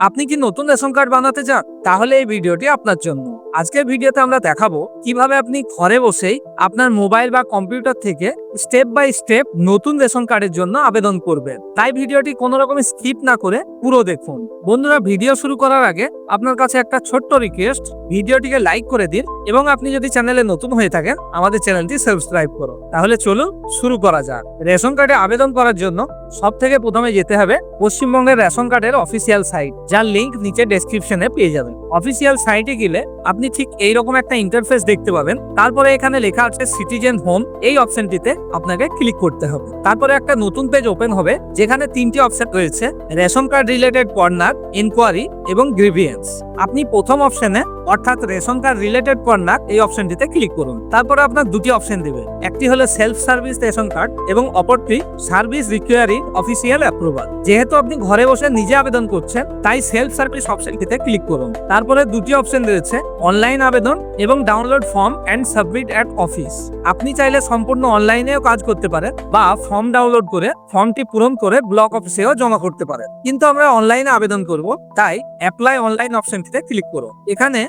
আপনি কি নতুন রেশন কার্ড বানাতে চান? তাহলে এই ভিডিওটি আপনার জন্য। আজকের ভিডিওতে আমরা দেখাবো কীভাবে আপনি ঘরে বসেই আপনার মোবাইল বা কম্পিউটার থেকে স্টেপ বাই স্টেপ নতুন রেশন কার্ডের জন্য আবেদন করবেন। তাই ভিডিওটি কোনো রকম স্কিপ না করে পুরো দেখুন। বন্ধুরা, ভিডিও শুরু করার আগে আপনার কাছে একটা ছোট্ট রিকোয়েস্ট ভিডিওটিকে লাইক করে দিন এবং আপনি যদি চ্যানেলে নতুন হয়ে থাকেন, আমাদের চ্যানেলটি সাবস্ক্রাইব করুন। তাহলে চলুন শুরু করা যাক। রেশন কার্ডে আবেদন করার জন্য সব থেকে প্রথমে যেতে হবে পশ্চিমবঙ্গের রেশন কার্ডের অফিসিয়াল সাইট যার লিংক নিচে ডেসক্রিপশনে পেয়ে যাবেন। অফিসিয়াল সাইটে গেলে আপনি ঠিক এইরকম একটা ইন্টারফেস দেখতে পাবেন। তারপরে এখানে লেখা আছে সিটিজেন হোম এই অপশনটিতে আপনাকে ক্লিক করতে হবে। তারপরে একটা নতুন পেজ ওপেন হবে, যেখানে তিনটি অপশন রয়েছে, ration card related corner enquiry এবং গ্রিভিয়েন্স আপনি প্রথম অপশনে অর্থাৎ রেশন কার্ড রিলেটেড কর্নার এই অপশনটিতে ক্লিক করুন। তারপরে আপনার দুটি অপশন দিবে। একটি হলো সেলফ সার্ভিস রেশন কার্ড এবং অপরটি সার্ভিস রিকোয়ারিং অফিসিয়াল অ্যাপ্রুভাল যেহেতু আপনি ঘরে বসে নিজে আবেদন করছেন, তাই সেলফ সার্ভিস অপশনটিতে ক্লিক করুন। তারপরে দুটি অপশন রয়েছে অনলাইন আবেদন এবং download form and submit at office আপনি চাইলে সম্পূর্ণ অনলাইনেও কাজ করতে পারেন বা ফর্ম ডাউনলোড করে ফর্মটি পূরণ করে ব্লক অফিসেও জমা করতে পারেন। কিন্তু আমরা অনলাইনে আবেদন করব, তাই অ্যাপ্লাই অনলাইন অপশনটিতে ক্লিক করুন। এখানে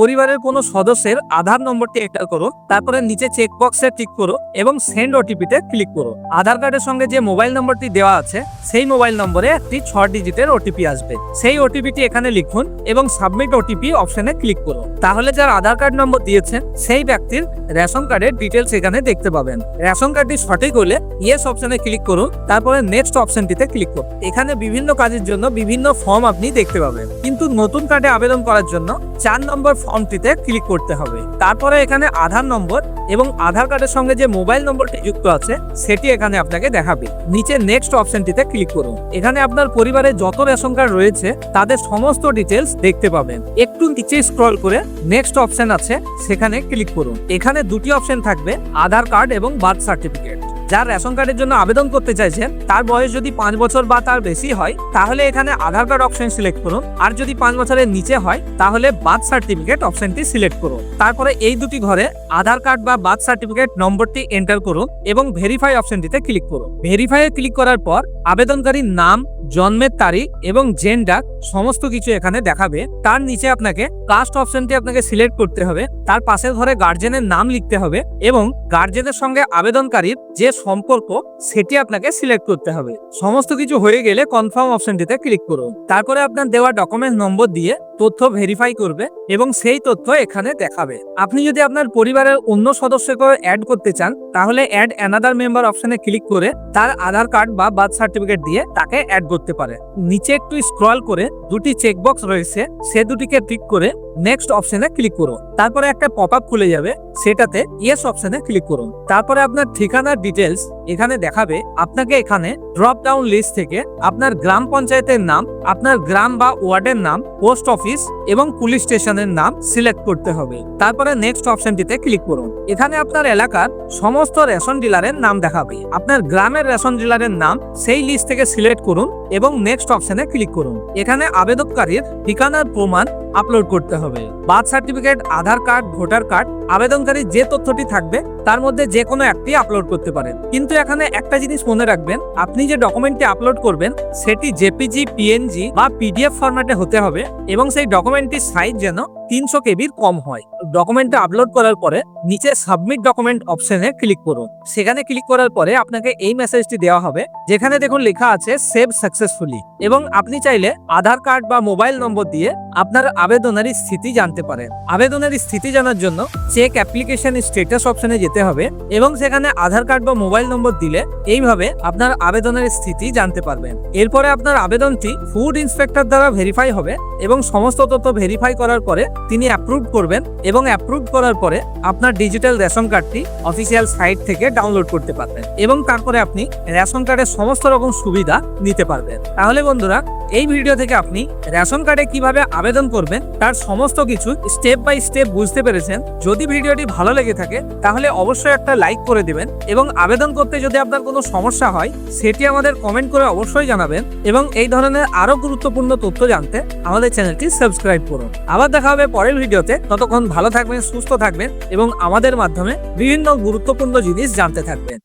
পরিবারের কোনো সদস্যের আধার নম্বরটি এন্টার করো, তারপরে নিচে চেক বক্সে টিক করো এবং সেন্ড ওটিপিতে ক্লিক করো। আধার কার্ডের সঙ্গে যে মোবাইল নম্বরটি দেওয়া আছে, সেই মোবাইল নম্বরে একটি ছ ডিজিটের ওটিপি আসবে। সেই ওটিপিটি এখানে লিখুন এবং সাবমিট ওটিপি অপশনে ক্লিক করুন তাহলে যার আধার কার্ড নম্বর দিয়েছেন সেই ব্যক্তির রেশন কার্ডের ডিটেলস এখানে দেখতে পাবেন। রেশন কার্ডটি সঠিক হলে ইয়েস অপশনে ক্লিক করুন, তারপরে নেক্সট অপশনটিতে ক্লিক করুন। এখানে বিভিন্ন কাজের জন্য বিভিন্ন ফর্ম আপনি দেখতে পাবেন। কিন্তু নতুন কার্ডে আবেদন করার জন্য চার নম্বর ফর্মটিতে ক্লিক করতে হবে। তারপরে এখানে আধার নম্বর এবং আধার কার্ডের সঙ্গে যে মোবাইল নম্বরটি যুক্ত আছে, সেটি এখানে আপনাকে দেখাবে। নিচে নেক্সট অপশনটিতে ক্লিক করুন। এখানে আপনার পরিবারে যত রেশন কার্ড রয়েছে, তাদের সমস্ত ডিটেলস দেখতে পাবেন। একটু নিচে স্ক্রল করে নেক্সট অপশন আছে, সেখানে ক্লিক করুন। এখানে দুটি অপশন থাকবে, আধার কার্ড এবং বার্থ সার্টিফিকেট যার রেশন কার্ডের জন্য আবেদন করতে চাইছেন, তার বয়স যদি পাঁচ বছর বা তার বেশি হয়, তাহলে এখানে আধার কার্ড অপশন সিলেক্ট করুন। আর যদি পাঁচ বছরের নিচে হয়, তাহলে বার্থ সার্টিফিকেট অপশনটি সিলেক্ট করুন। তারপরে এই দুটি ঘরে আধার কার্ড বা বার্থ সার্টিফিকেট নম্বরটি এন্টার করুন এবং ভেরিফাই অপশনটিতে ক্লিক করুন। ভেরিফাইয়ে ক্লিক করার পর, আবেদনকারীর নাম, জন্মের তারিখ এবং জেন্ডার সমস্ত কিছু এখানে দেখাবে। তার নিচে আপনাকে কাস্ট অপশনটি আপনাকে সিলেক্ট করতে হবে। তার পাশের ঘরে গার্জেনের নাম লিখতে হবে এবং গার্জেনের সঙ্গে আবেদনকারীর যে সম্পর্ক, সেটি আপনাকে সিলেক্ট করতে হবে। সমস্ত কিছু হয়ে গেলে কনফার্ম অপশনটিতে ক্লিক করুন। তারপরে আপনার দেওয়া ডকুমেন্ট নম্বর দিয়ে তথ্য ভেরিফাই করবে এবং সেই তথ্য এখানে দেখাবে। আপনি যদি আপনার পরিবারের অন্য সদস্যকে অ্যাড করতে চান, তাহলে অ্যাড অ্যানাদার মেম্বার অপশনে ক্লিক করে তার আধার কার্ড বা বার্থ সার্টিফিকেট দিয়ে তাকে অ্যাড করতে পারে। নিচে একটু স্ক্রল করে দুটি চেকবক্স রয়েছে, সে দুটিকে টিক করে নেক্সট অপশনে ক্লিক করুন। তারপরে একটা পপ আপ খুলে যাবে, সেটাতে ইয়েস অপশনে ক্লিক করুন। তারপরে আপনার ঠিকানার ডিটেলস এখানে দেখাবে আপনাকে এখানে ড্রপ ডাউন লিস্ট থেকে আপনার গ্রাম পঞ্চায়েতের নাম, আপনার গ্রাম বা ওয়ার্ডের নাম পোস্ট অফিস এবং পুলিশ স্টেশনের নাম সিলেক্ট করতে হবে। তারপরে নেক্সট অপশনটিতে ক্লিক করুন। এখানে আপনার এলাকার সমস্ত রেশন ডিলারের নাম দেখাবে। আপনার গ্রামের রেশন ডিলারের নাম সেই লিস্ট থেকে সিলেক্ট করুন। এবং নেক্সট অপশনে ক্লিক করুন। এখানে আবেদনকারীর ঠিকানার প্রমাণ আপলোড করতে হবে। Birth certificate Aadhaar card voter card আবেদনকারী যে তথ্যটি থাকবে, তার মধ্যে যে কোনো একটি আপলোড করতে পারেন। কিন্তু এখানে একটা জিনিস মনে রাখবেন, আপনি যে ডকুমেন্টটি আপলোড করবেন, সেটি জেপিজি পিএনজি বা পিডিএফ ফরম্যাটে হতে হবে এবং সেই ডকুমেন্টটির সাইজ যেন তিনশো কেবির কম হয়। ডকুমেন্টটা আপলোড করার পরে নিচে সাবমিট ডকুমেন্ট অপশনে ক্লিক করুন। সেখানে ক্লিক করার পরে আপনাকে এই মেসেজটি দেওয়া হবে, যেখানে দেখুন লেখা আছে সেভ সাকসেসফুলি এবং আপনি চাইলে আধার কার্ড বা মোবাইল নম্বর দিয়ে আপনার আবেদনের স্থিতি জানতে পারেন। আবেদনের স্থিতি জানার জন্য চেক অ্যাপ্লিকেশন স্টেটাস অপশনে যেতে হবে এবং সেখানে আধার কার্ড বা মোবাইল নম্বর দিলে এইভাবে আপনার আবেদনের স্থিতি জানতে পারবেন। এরপরে আপনার আবেদনটি ফুড ইন্সপেক্টর দ্বারা ভেরিফাই হবে এবং সমস্ত তথ্য ভেরিফাই করার পরে তিনি অ্যাপ্রুভ করবেন এবং অ্যাপ্রুভ করার পরে আপনার ডিজিটাল রেশন কার্ডটি অফিসিয়াল সাইট থেকে ডাউনলোড করতে পারবেন এবং তারপরে আপনি রেশন কার্ডের সমস্ত রকম সুবিধা নিতে পারবেন। তাহলে বন্ধুরা, এই ভিডিও থেকে আপনি রেশন কার্ডে কীভাবে আবেদন করবেন তার সমস্ত কিছু স্টেপ বাই স্টেপ বুঝতে পেরেছেন। যদি ভিডিওটি ভালো লেগে থাকে, তাহলে অবশ্যই একটা লাইক করে দিবেন এবং আবেদন করতে যদি আপনার কোনো সমস্যা হয়, সেটি আমাদের কমেন্ট করে অবশ্যই জানাবেন এবং এই ধরনের আরও গুরুত্বপূর্ণ তথ্য জানতে আমাদের চ্যানেলটি সাবস্ক্রাইব করুন। আবার দেখা হবে পরের ভিডিওতে ততক্ষণ ভালো থাকবেন, সুস্থ থাকবেন এবং আমাদের মাধ্যমে বিভিন্ন গুরুত্বপূর্ণ জিনিস জানতে থাকবেন।